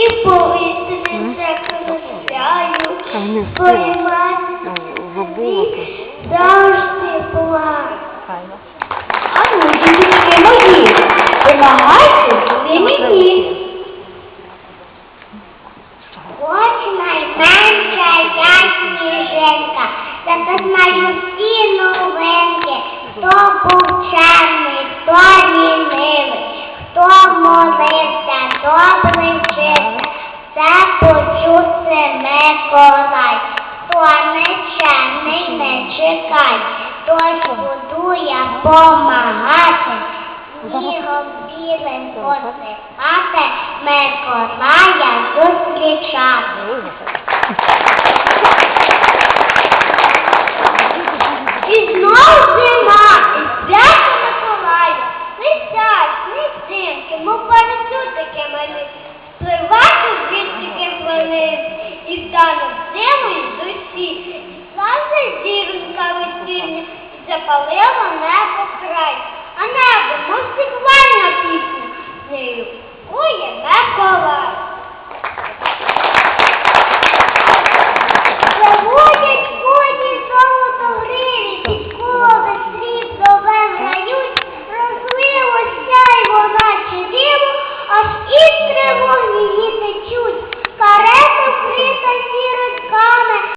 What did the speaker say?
і полицями краю, поймати завжди план. А ну, дітки мої, помагайте собі мені. Ось найменша я сніженка, та це знаю Миколай, хто нечемний, не чекай, Тож буду я помагати, снігом білим посипати, Миколая зустрічати. Душі, і славна зірочка вечірня, і запалила небо край, а небо, мов сигнальна пісня, нею кує.